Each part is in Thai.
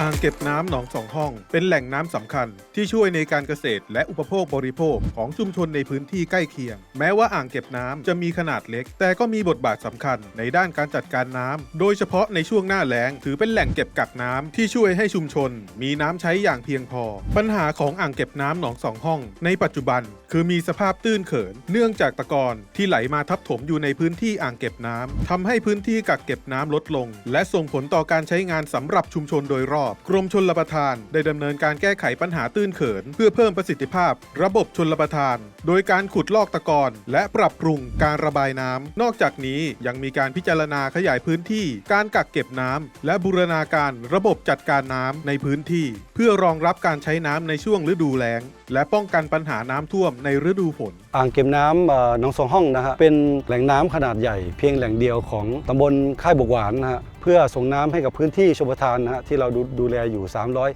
อ่างเก็บน้ำหนองสองห้อง เป็นแหล่งน้ำสำคัญ ที่ช่วยในการเกษตรและอุปโภคบริโภคของชุมชนในพื้นที่ใกล้เคียง แม้ว่าอ่างเก็บน้ำจะมีขนาดเล็ก แต่ก็มีบทบาทสำคัญในด้านการจัดการน้ำโดยเฉพาะในช่วงหน้าแล้ง ถือเป็นแหล่งเก็บกักน้ำที่ช่วยให้ชุมชน มีน้ำใช้อย่างเพียงพอ ปัญหาของอ่างเก็บน้ำหนองสองห้อง ในปัจจุบัน คือมีสภาพตื้นเขิน เนื่องจากตะกอนที่ไหลมาทับถมอยู่ในพื้นที่อ่างเก็บน้ำทำให้พื้นที่กักเก็บน้ำลดลง และส่งผลต่อการใช้งานสำหรับชุมชนโดยรอบกรมชลประทาน ได้ดำเนินการแก้ไขปัญหาตื้นเขิน เพื่อเพิ่มประสิทธิภาพ ระบบชลประทาน โดยการขุดลอกตะกอนและปรับปรุงการระบายน้ำนอกจากนี้ยังมีการพิจารณาขยายพื้นที่ การกักเก็บน้ำและบูรณาการระบบจัดการน้ำในพื้นที่ เพื่อรองรับการใช้น้ำในช่วงฤดูแล้ง และป้องกันปัญหาน้ำท่วมในฤดูฝนอ่างเก็บน้ำเอ่อหนองสองห้องนะฮะเป็นแหล่งน้ำขนาดใหญ่เพียงแหล่งเดียวของตำบลค่ายบกหวานนะฮะ เพื่อส่งน้ำให้กับพื้นที่ชลประทานนะฮะที่เราดูดูแลอยู่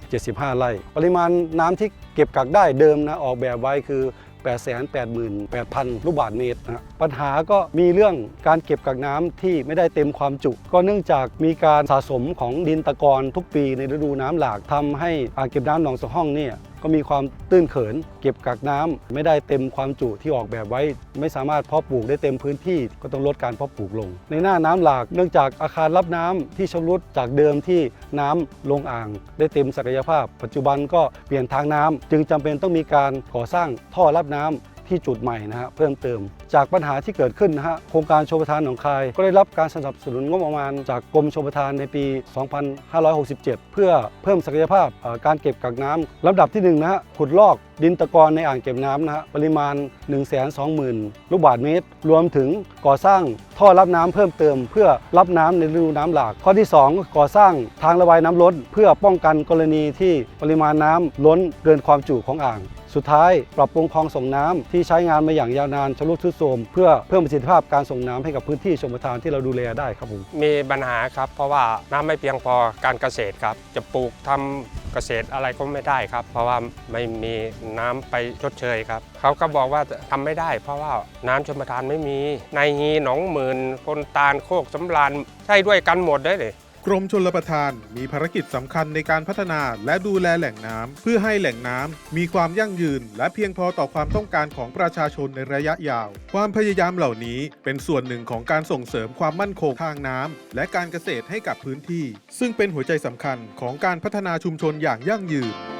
375 ไร่ ปริมาณน้ำที่เก็บกักได้เดิมนะออกแบบไว้คือ 888,000 ลูกบาศก์เมตรนะฮะปัญหาก็มีเรื่องการเก็บกักน้ำที่ไม่ได้เต็มความจุ ก็เนื่องจากมีการสะสมของดินตะกอนทุกปีในฤดูน้ำหลากทำให้อ่างเก็บน้ำหนองสองห้องเนี่ย ก็มีความตื้นเขิน เก็บกักน้ำไม่ได้เต็มความจุที่ออกแบบไว้ ไม่สามารถเพาะปลูกได้เต็มพื้นที่ก็ต้องลดการเพาะปลูกลง ในหน้าน้ำหลากเนื่องจากอาคารรับน้ำที่ชำรุดจากเดิมที่น้ำลงอ่าง ได้เต็มศักยภาพ ปัจจุบันก็เปลี่ยนทางน้ำจึงจำเป็นต้องมีการก่อสร้างท่อรับน้ำ ที่จุดใหม่นะฮะเพิ่มเติม จากปัญหาที่เกิดขึ้นนะฮะโครงการชมประทานหนองคาย ก็ได้รับการสนับสนุนงบประมาณ จากกรมชมประทานในปี 2567 เพื่อเพิ่มศักยภาพการเก็บกักน้ำลำดับที่1นะฮะขุดลอกดินตะกอนในอ่างเก็บน้ำนะฮะปริมาณ 120,000 ลูกบาศก์เมตร รวมถึงก่อสร้างท่อรับน้ำเพิ่มเติม เพื่อรับน้ำในฤดูน้ำหลาก ข้อที่ 2 ก่อสร้างทางระบายน้ำล้น เพื่อป้องกันกรณีที่ปริมาณน้ำล้นเกินความจุของอ่าง สุดท้ายปรับปรุงคลองส่งน้ำที่ใช้งานมาอย่างยาวนานชำรุดทรุดโทรมเพื่อเพิ่มประสิทธิภาพการส่งน้ำให้กับพื้นที่ชมประทานที่เราดูแลได้ครับผมมีปัญหาครับเพราะว่าน้ำไม่เพียงพอการเกษตรครับ จะปลูกทำเกษตรอะไรก็ไม่ได้ครับ เพราะว่าไม่มีน้ำไปชดเชยครับเขาก็บอกว่าทำไม่ได้ เพราะว่าน้ำชมประทานไม่มีในฮีหนองหมื่นพนตาลโคกสำราญใช่ด้วยกันหมดได้เลย กรมชลประทานมีภารกิจสำคัญในการพัฒนาและดูแลแหล่งน้ำเพื่อให้แหล่งน้ำมีความยั่งยืน และเพียงพอต่อความต้องการของประชาชนในระยะยาว ความพยายามเหล่านี้เป็นส่วนหนึ่งของการส่งเสริมความมั่นคงทางน้ำและการเกษตรให้กับพื้นที่ ซึ่งเป็นหัวใจสำคัญของการพัฒนาชุมชนอย่างยั่งยืน